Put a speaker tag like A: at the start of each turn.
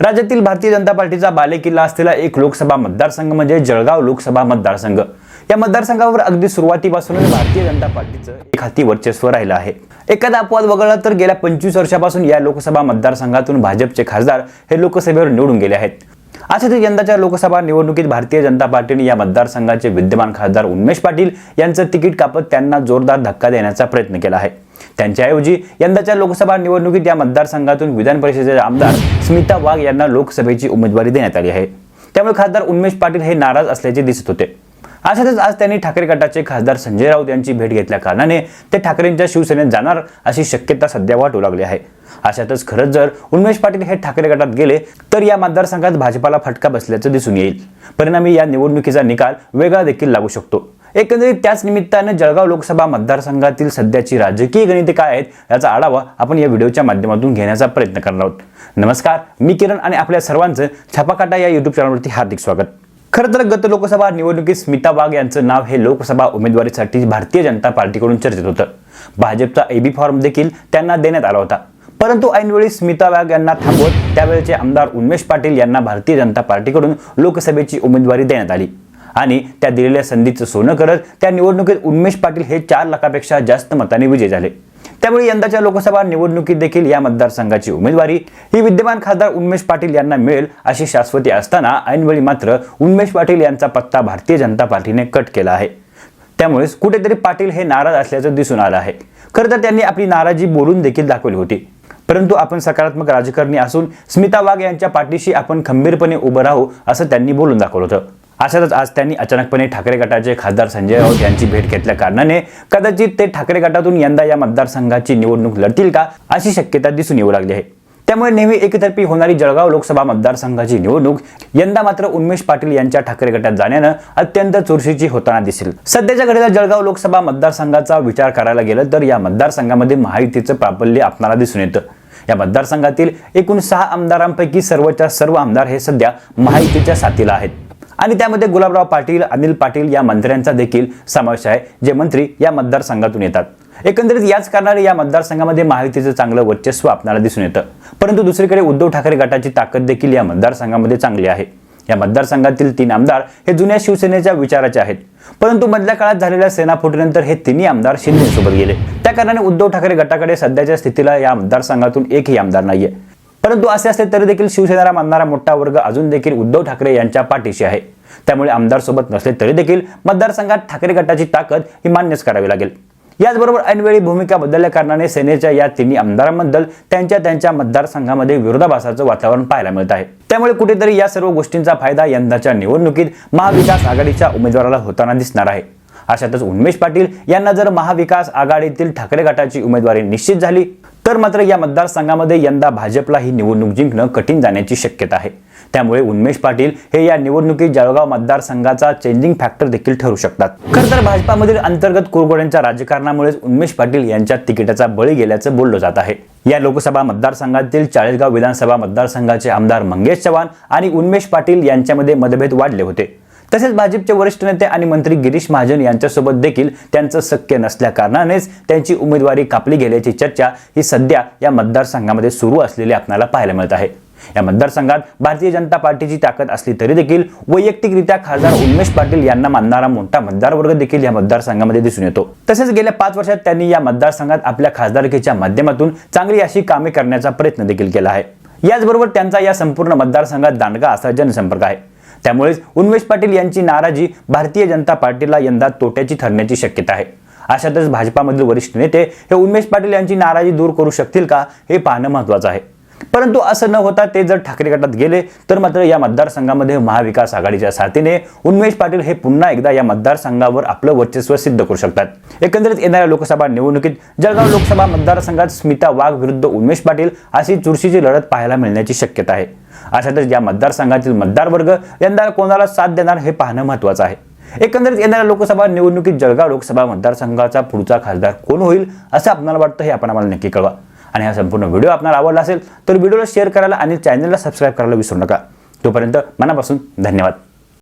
A: राज्यातील भारतीय जनता पार्टीचा बालेकिल्ला असलेला एक लोकसभा मतदारसंघ म्हणजे जळगाव लोकसभा मतदारसंघ. या मतदारसंघावर अगदी सुरुवातीपासूनच भारतीय जनता पार्टीचं एक हाती वर्चस्व राहिलं आहे. एखादा अपवाद वगळला तर गेल्या पंचवीस वर्षापासून या लोकसभा मतदारसंघातून भाजपचे खासदार हे लोकसभेवर निवडून गेले आहेत. अशाच यंदाच्या लोकसभा निवडणुकीत भारतीय जनता पार्टीने या मतदारसंघाचे विद्यमान खासदार उन्मेश पाटील यांचं तिकीट कापत त्यांना जोरदार धक्का देण्याचा प्रयत्न केला आहे. त्यांच्याऐवजी यंदाच्या लोकसभा निवडणुकीत या मतदारसंघातून विधान परिषदेचे आमदार स्मिता वाघ यांना लोकसभेची उमेदवारी देण्यात आली आहे. त्यामुळे खासदार उन्मेश पाटील हे नाराज असल्याचे दिसत होते. अशातच आज त्यांनी ठाकरे गटाचे खासदार संजय राऊत यांची भेट घेतल्या कारणाने ते ठाकरेंच्या शिवसेनेत जाणार अशी शक्यता सध्या वाटू लागली आहे. अशातच खरंच जर उन्मेष पाटील हे ठाकरे गटात गेले तर या मतदारसंघात भाजपाला फटका बसल्याचं दिसून येईल. परिणामी या निवडणुकीचा निकाल वेगळा देखील लागू शकतो. एकंदरीत त्याच निमित्तानं जळगाव लोकसभा मतदारसंघातील सध्याची राजकीय गणिते काय आहेत याचा आढावा आपण या व्हिडिओच्या माध्यमातून घेण्याचा प्रयत्न करणार आहोत. नमस्कार मी किरण आणि आपल्या सर्वांचं छापाकाटा या युट्यूब चॅनलवरती हार्दिक स्वागत. खरं तर गत लोकसभा निवडणुकीत स्मिता वाघ यांचं नाव हे लोकसभा उमेदवारीसाठी भारतीय जनता पार्टीकडून चर्चेत होतं. भाजपचा एबी फॉर्म देखील त्यांना देण्यात आला होता. परंतु ऐनवेळी स्मिता वाघ यांना थांबवत त्यावेळेचे आमदार उन्मेश पाटील यांना भारतीय जनता पार्टीकडून लोकसभेची उमेदवारी देण्यात आली. आणि त्या दिलेल्या संधीचं सोनं करत त्या निवडणुकीत उन्मेश पाटील हे चार लाखापेक्षा जास्त मताने विजय झाले. त्यामुळे यंदाच्या लोकसभा निवडणुकीत देखील या मतदारसंघाची उमेदवारी ही विद्यमान खासदार उन्मेश पाटील यांना मिळेल अशी शाश्वती असताना ऐनवेळी मात्र उन्मेश पाटील यांचा पत्ता भारतीय जनता पार्टीने कट केला आहे. त्यामुळेच कुठेतरी पाटील हे नाराज असल्याचं दिसून आलं आहे. खरं तर त्यांनी आपली नाराजी बोलून देखील दाखवली होती. परंतु आपण सकारात्मक राजकारणी असून स्मिता वाघ यांच्या पाठीशी आपण खंबीरपणे उभं राहू असं त्यांनी बोलून दाखवलं होतं. अशातच आज त्यांनी अचानकपणे ठाकरे गटाचे खासदार संजय राऊत यांची भेट घेतल्या कारणाने कदाचित ते ठाकरे गटातून यंदा या मतदारसंघाची निवडणूक लढतील का अशी शक्यता दिसून येऊ लागली आहे. त्यामुळे नेहमी एकतर्फी होणारी जळगाव लोकसभा मतदारसंघाची निवडणूक यंदा मात्र उन्मेष पाटील यांच्या ठाकरे गटात जाण्यानं अत्यंत चुरशीची होताना दिसेल. सध्याच्या घडीला जळगाव लोकसभा मतदारसंघाचा विचार करायला गेलं तर या मतदारसंघामध्ये महायुतीचं प्राबल्य आपणाला दिसून येतं. या मतदारसंघातील एकूण सहा आमदारांपैकी सर्वच्या सर्व आमदार हे सध्या महायुतीच्या साथीला आहेत. आणि त्यामध्ये गुलाबराव पाटील अनिल पाटील या मंत्र्यांचा देखील समावेश आहे जे मंत्री या मतदारसंघातून येतात. एकंदरीत याच कारणाने या मतदारसंघामध्ये महायुतीचं चांगलं वर्चस्व आपल्याला दिसून येतं. परंतु दुसरीकडे उद्धव ठाकरे गटाची ताकद देखील या मतदारसंघामध्ये चांगली आहे. या मतदारसंघातील तीन आमदार हे जुन्या शिवसेनेच्या विचाराचे आहेत. परंतु मधल्या काळात झालेल्या सेनाफोटीनंतर हे तिन्ही आमदार शिंदेसोबत गेले. कारणाने उद्धव ठाकरे गटाकडे सध्याच्या स्थितीला या मतदारसंघातून एकही आमदार नाहीये. परंतु असे असले तरी देखील शिवसेनेला मानणारा मोठा वर्ग अजून देखील उद्धव ठाकरे यांच्या पाठीशी आहे. त्यामुळे आमदार सोबत नसले तरी देखील मतदारसंघात ठाकरे गटाची ताकद ही मान्यच करावी लागेल. याचबरोबर ऐनवेळी भूमिका बदलल्या कारणाने सेनेच्या या तिन्ही आमदारांबद्दल त्यांच्या त्यांच्या मतदारसंघामध्ये विरोधाभासाचं वातावरण पाहायला मिळत आहे. त्यामुळे कुठेतरी या सर्व गोष्टींचा फायदा यंदाच्या निवडणुकीत महाविकास आघाडीच्या उमेदवाराला होताना दिसणार आहे. अशातच उन्मेष पाटील यांना जर महाविकास आघाडीतील ठाकरे गटाची उमेदवारी निश्चित झाली तर मात्र या मतदारसंघामध्ये यंदा भाजपला ही निवडणूक जिंकणं कठीण जाण्याची शक्यता आहे. त्यामुळे उन्मेष पाटील हे या निवडणुकीत जळगाव मतदारसंघाचा चेंजिंग फॅक्टर देखील ठरू शकतात. खर तर भाजपामधील अंतर्गत कुरगोड्यांच्या राजकारणामुळेच उन्मेष पाटील यांच्या तिकिटाचा बळी गेल्याचं बोललं जात आहे. या लोकसभा मतदारसंघातील चाळीसगाव विधानसभा मतदारसंघाचे आमदार मंगेश चव्हाण आणि उन्मेष पाटील यांच्यामध्ये मतभेद वाढले होते. तसेच भाजपचे वरिष्ठ नेते आणि मंत्री गिरीश महाजन यांच्यासोबत देखील त्यांचं शक्य नसल्या कारणानेच त्यांची उमेदवारी कापली गेल्याची चर्चा ही सध्या या मतदारसंघामध्ये सुरू असलेली आपल्याला पाहायला मिळत आहे. या मतदारसंघात भारतीय जनता पार्टीची ताकद असली तरी देखील वैयक्तिकरित्या खासदार उन्मेष पाटील यांना मानणारा मोठा मतदार वर्ग देखील या मतदारसंघामध्ये दिसून येतो. तसेच गेल्या पाच वर्षात त्यांनी या मतदारसंघात आपल्या खासदारकीच्या माध्यमातून चांगली अशी कामे करण्याचा प्रयत्न देखील केला आहे. याचबरोबर त्यांचा या संपूर्ण मतदारसंघात दांडगा असा जनसंपर्क आहे. त्यामुळेच उन्मेश पाटील यांची नाराजी भारतीय जनता पार्टीला यंदा तोट्याची ठरण्याची शक्यता आहे. अशातच भाजपामधील वरिष्ठ नेते हे उन्मेश पाटील यांची नाराजी दूर करू शकतील का हे पाहणं महत्वाचं आहे. परंतु असं न होता ते जर ठाकरे गटात गेले तर मात्र या मतदारसंघामध्ये महाविकास आघाडीच्या साथीने उन्मेष पाटील हे पुन्हा एकदा या मतदारसंघावर आपलं वर्चस्व सिद्ध करू शकतात. एकंदरीत येणाऱ्या लोकसभा निवडणुकीत जळगाव लोकसभा मतदारसंघात स्मिता वाघ विरुद्ध उन्मेष पाटील अशी चुरशीची लढत पाहायला मिळण्याची शक्यता आहे. अशातच या मतदारसंघातील मतदार वर्ग यंदा कोणाला साथ देणार हे पाहणं महत्वाचं आहे. एकंदरीत येणाऱ्या लोकसभा निवडणुकीत जळगाव लोकसभा मतदारसंघाचा पुढचा खासदार कोण होईल असं आपल्याला वाटतं हे आपण आम्हाला नक्की कळवा. आणि हा संपूर्ण व्हिडिओ आपल्याला आवडला असेल तर व्हिडिओला शेअर करायला आणि चॅनलला सबस्क्राईब करायला विसरू नका. तोपर्यंत मनापासून धन्यवाद.